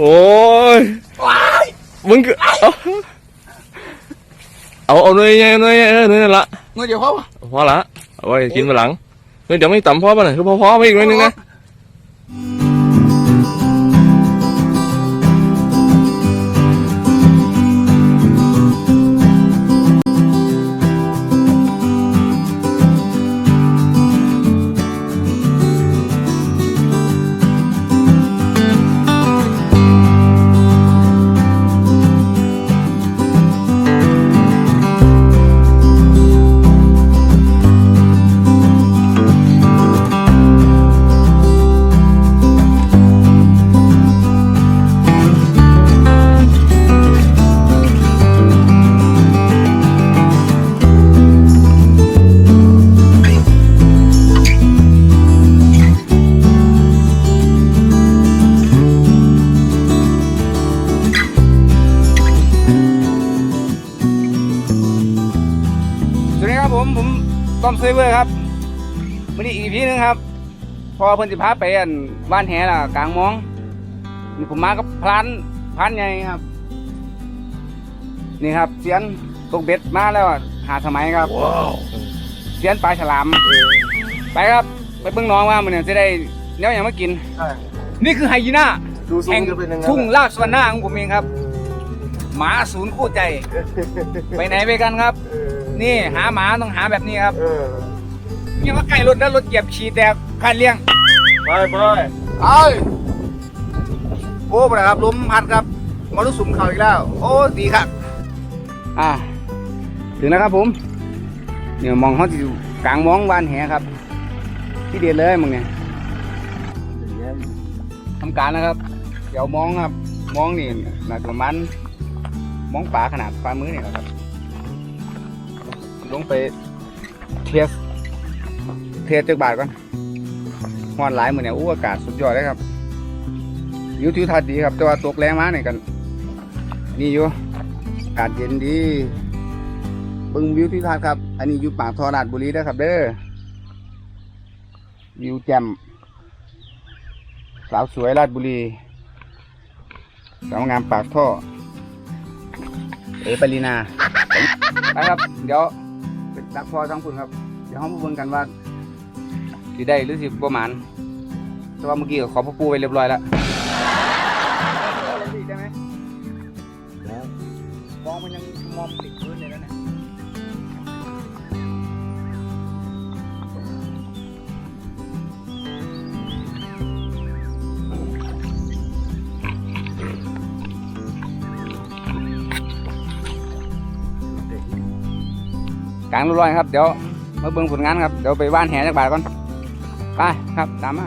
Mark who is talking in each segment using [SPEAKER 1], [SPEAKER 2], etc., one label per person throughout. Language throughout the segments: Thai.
[SPEAKER 1] โอ้ยมึงคือเอาเอาเอาหน่อยใหญ่หน่อยใหญ่เออหน่อยนั่นละ
[SPEAKER 2] เงินเดี๋ยวเขา
[SPEAKER 1] พอละเอาไว้กินมาหลังเฮ้ยเดี๋ยวไม่ต่ำพอป่ะน่ะคือพอพอไปอีกหน่อยนึงนะ
[SPEAKER 2] ผมผมต้อมเซเวอร์ครับวันนี้อีกพีนึงครับ พอเพิ่นสิพาไปอันบ้านแหล่ะกลางมองนี่ผมมากับพลานพลานใหญ่ครับ นี่ครับเสียนตกเบ็ดมาแล้วอะหาสมัยครับเสียนปลาฉลาม ไปครับ ไปเบิ่งน้องว่ามันเนี่ยจะได้เนี้ยอย่างมากิน นี่คือไฮยีน่า
[SPEAKER 3] ดูสู
[SPEAKER 2] แห่
[SPEAKER 3] ง
[SPEAKER 2] ง
[SPEAKER 3] จะเป็นยังไง
[SPEAKER 2] ทุ่งลาดสวรรณาของผมเองครับ หมาศูนย์คู่ใจ ไปไหนไปกันครับ
[SPEAKER 3] เออ
[SPEAKER 2] นี่หาหมาต้องหาแบบนี้ครับ
[SPEAKER 3] เออ
[SPEAKER 2] ยังว่าไก่รถแล้วรถเหยียบฉี่แต่คันเลี้ยง
[SPEAKER 3] ไปไป
[SPEAKER 2] เอ้ยโอ้ปะครับลมพัดครับมรสุมเข้าอีกแล้ว โอ้ดีครับอ่าถึงแล้วครับผมเนี่ยมองเขาอยู่กลางมองวานแหครับ ที่เด็ดเลยมึงเนี่ยทำการนะครับ เดี๋ยวมองครับ มองนี่น่าจะประมาณมองป่าขนาดฝ่ามือเนี่ยครับ ลงไปเทียสเทียสจักบาทก่อนฮอนหลายเหมือเนี่ยอู้อากาศสุดยอดเลยครับวิวทิวทัศน์ดีครับ แต่ว่าตกแรงมาเนี่ยกัน นี่อยู่อากาศเย็นดีเบิ่งวิวทิวทัศน์ครับ อันนี้อยู่ปากทอราดบุรีนะครับ เด้อวิวแจ่มสาวสวยราชบุรีสาวงามปากท่อ เอปรีนาไปครับ เดี๋ยว ดักพอทั้งคุณครับเดี๋ยวห้องมาเบิ่งกันว่าสิได้หรือสิประมาณแต่ว่าเมื่อกี้ก็ขอพ่อปูไปเรียบร้อยแล้วได้ไหมมองมันยังมองติดพื้นเลยนะเนี่ย กลางร้อยๆครับ เดี๋ยวมาเบิ่งผลงานครับ เดี๋ยวไปว่านแหจักบาทก่อน ไปครับ ตามมา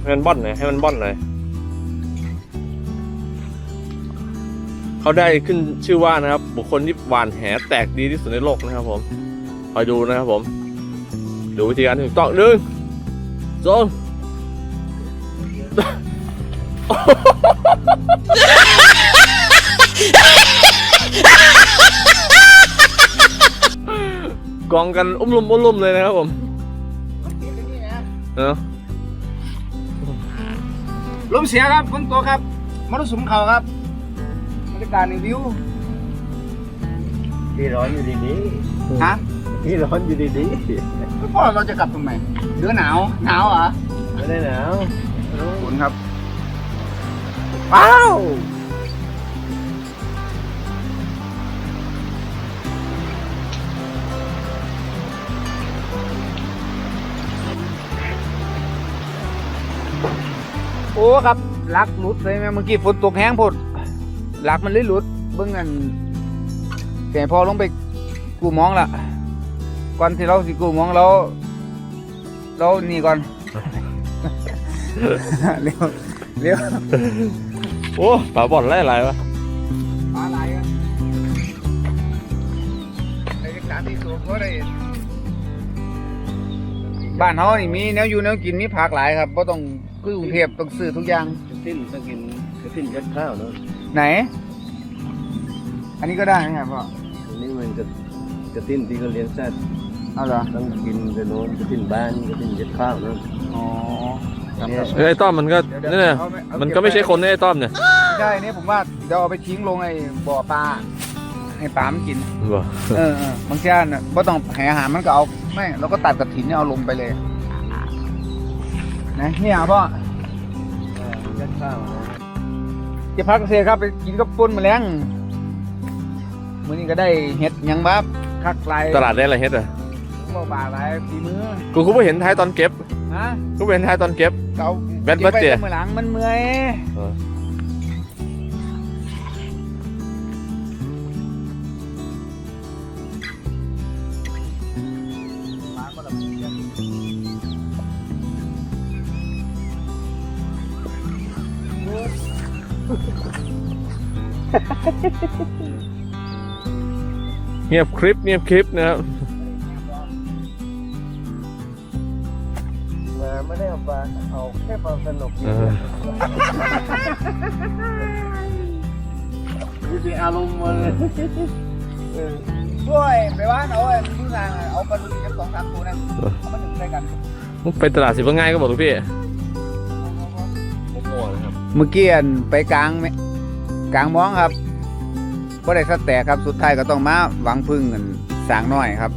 [SPEAKER 1] ให้มันบ้อนหน่อยให้มันบ้อนหน่อยเขาได้ขึ้นชื่อว่านะครับ บุคคลที่หวานแหแตกดีที่สุดในโลกนะครับ ผมคอยดูนะครับผม ดูวิธีการถูกต้องหนึ่งสอง กองกันอุ้มลุมอุ้มลุมเลยนะครับผมเนาะ
[SPEAKER 2] ลมเสียครับฝนตกครับมรสุมเขาครับบรรยากาศในวิว
[SPEAKER 3] ที่ร้อนอยู่ดี
[SPEAKER 2] ฮะ
[SPEAKER 3] ๆที่ร้อนอยู่ดี
[SPEAKER 2] พ่อเราจะกลับตรงไหนเดือหนาวหนาวเหรอ
[SPEAKER 3] ๆไม่ได้หนาว
[SPEAKER 2] ฝนครับว้าว โอ้ครับลักหลุดเลยแม่เมื่อกี้ฝนตกแห้งพดลักมันเลยหลุดเบิ่งกันแต่พอลงไปกูมองละก่อนที่เราสิกูมองเราเรานี่ก่อนเร็วเร็ว
[SPEAKER 1] โอ้ปลาบ่อนไล่อะไรวะ
[SPEAKER 2] ปลาไหลกันในการที่สูงก็ได้บ้านเฮานี่มีแนวอยู่แนวกินมีผักหลายครับบ่ต้อง คือกรุงเทพต้องซื้อทุกอย่าง
[SPEAKER 3] กระทิ้นต้องกินกระทิ้นยัดข้าวเนาะ
[SPEAKER 2] ไหน อันนี้ก็ได้นะครับพ่อ
[SPEAKER 3] อันนี้มันกระกระทิ้นที่เขาเลี้ยงสัตว์
[SPEAKER 2] เอาเหรอ
[SPEAKER 3] ต้องกินกระโน้นกระทิ้นบ้านกระทิ้นยัดข้าวเนาะ
[SPEAKER 2] อ๋อครับ
[SPEAKER 1] เออไอ้ต้อมมันก็
[SPEAKER 2] เดี๋ยวเดี๋ยว
[SPEAKER 1] เนี่ย
[SPEAKER 2] เอาไม่เอา
[SPEAKER 1] มัน
[SPEAKER 2] เก็บ
[SPEAKER 1] ก็ไม่ใช่
[SPEAKER 2] ไว้
[SPEAKER 1] คนนะไอ้ต้อมเนี่ย
[SPEAKER 2] ไม่ได้เนี่ยผมว่าเดี๋ยวเอาไปทิ้งลงไอ้บ่อปลาให้ปลามันกิน
[SPEAKER 1] บ่
[SPEAKER 2] เออเออบางทีน่ะก็ต้องให้อาหารมันก็เอาไม่เราก็ตัดกระถินเนี่ยเอาลงไปเลย นะเนี่ยพ่อ
[SPEAKER 3] เออยัดข้าวนะ
[SPEAKER 2] จะพักเกษตรครับไปกินกับปุ้นแมลงมื้อนี้ก็ได้เห็ดหยังบ้าคักลาย
[SPEAKER 1] ตลาดได้อะไรเฮ็ดอะ
[SPEAKER 2] บ่บาหลายฝีมือ
[SPEAKER 1] กูกูไปเห็นท้ายตอนเก็บ
[SPEAKER 2] ฮะ
[SPEAKER 1] กูไปเห็นท้ายตอนเก็บ
[SPEAKER 2] เก่า
[SPEAKER 1] แบนเบิดเตี๋ย
[SPEAKER 2] ก็บไว้แต่มื้อหลังมันเมื่อย
[SPEAKER 1] เออ เงียบคลิปเงียบคลิปนะครับ
[SPEAKER 3] มาไม่ได้เอาปลาเอาแค่ความสนุก
[SPEAKER 1] เออ
[SPEAKER 3] ดูสิอารมณ์มาเลยเออ
[SPEAKER 2] ด้วยไปบ้านเอาไอ้ผู้งานเอาปลาดุกเก็บสองสามตัวนะเอามาถึงใส่กัน
[SPEAKER 1] ไปตลาดสิบว่าง่ายก็บอกทุกพี่โม่ๆนะครับ
[SPEAKER 2] เมื่อกี้อันไปกลางแม่ กลางมองครับก็ได้สแตกครับสุดท้ายก็ต้องมาหวังพึ่งกันสร้างน้อยครับ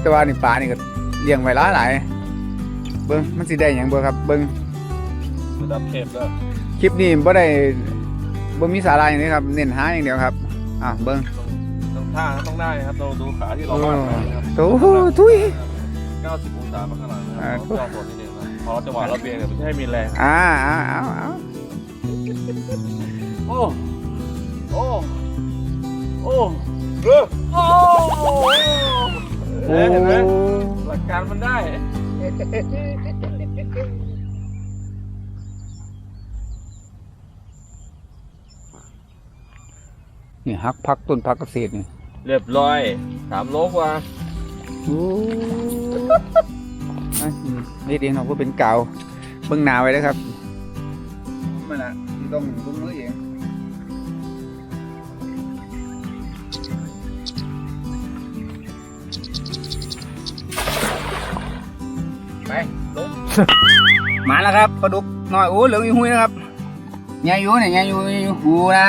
[SPEAKER 2] แต่ว่านี่ปลานี่ก็เลี้ยงไว้หลายหลายเบิ้งมันสิได้หยังเบิ้งครับเบิ้ง
[SPEAKER 1] ระดับเทพแล้ว
[SPEAKER 2] คลิปนี้บ่ได้บ่มีสาระอย่างนี้ครับ เน้นหาอย่างเดียวครับอะเบิ้ง
[SPEAKER 1] ต้องท่าต้องได้นะครับเราดูขาที่เราวาดไว้นะครับ
[SPEAKER 2] โอ้โหทุย
[SPEAKER 1] 90องศามาข้างหลังนะค
[SPEAKER 2] อ่า
[SPEAKER 1] รับเราย่อตัวนิดนึงนะพอจังหวะเราเบี่ยงเนี่ยมันจะให้มีแรง
[SPEAKER 2] อ่าเอาเอาเอา
[SPEAKER 1] โอ้โอ้โอ้เออโอ้เห็นไหมหลักการมันได้
[SPEAKER 2] นี่หักพักต้นพักเกษตรนี่
[SPEAKER 1] เรียบร้อยสามโลกว่า
[SPEAKER 2] โอ้ยนี่เองเราก็เป็นเก่าเบิ่งหนาไว้เลยครับมันอะต้องลุงมือเอง มาแล้วครับปลาดุกน้อยโอ้เหลืองอยู่หุยนะครับยายอยู่เนี่ยยายอยู่ยายอยู่หูนะ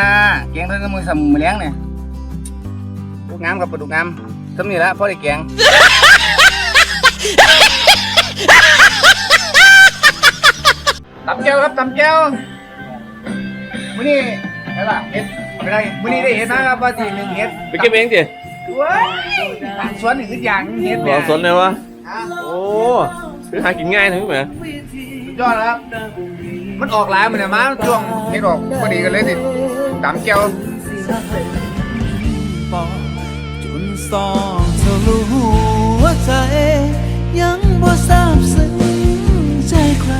[SPEAKER 2] แกงเท่ากับมือสมมือเลี้ยงเนี่ยปลาดุกงามครับปลาดุกงามสำนี่ละพอได้แกงตำแก้วครับตำแก้วมื้อนี้อะไรล่ะเห็ดไม่ได้มื้อนี้ได้เห็ดนะครับว่าที่หนึ่งเห็ด
[SPEAKER 1] ไปเก็บเองสิ
[SPEAKER 2] ว้ายตามสวนนี่คืออย่างเห็ด
[SPEAKER 1] ห
[SPEAKER 2] เนี่
[SPEAKER 1] อยสนเลยวะ
[SPEAKER 2] อะ
[SPEAKER 1] โอ้ คือหากินง่ายนะพี่แหม
[SPEAKER 2] สุดยอดแล้วครับ มันออกหลายมันเนี่ยมาช่วงเห็ดออกพอดีกันเลยสิตำแก้ว
[SPEAKER 4] จนสองทะลุหัวใจ ยังบ่ทราบซึ้งใจใคร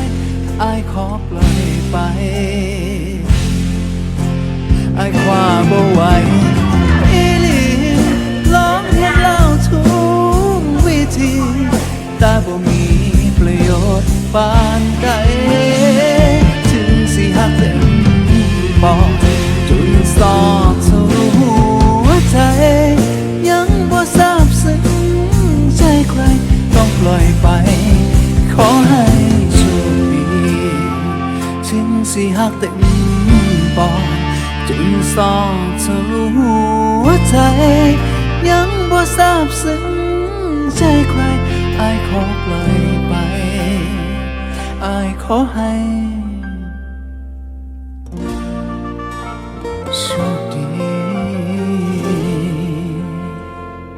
[SPEAKER 4] อายขอปล่อยไป ชน์ปานใด ถึงสิหักเต็มปอดจนสอบทะลุหัวใจ ยังบ่ทราบซึ้งใจใครต้องปล่อยไป ขอให้โชคดีถึงสิหักเต็มปอดจนสอบทะลุหัวใจ ยังบ่ทราบซึ้งใจใครอายขอปล่อย ไป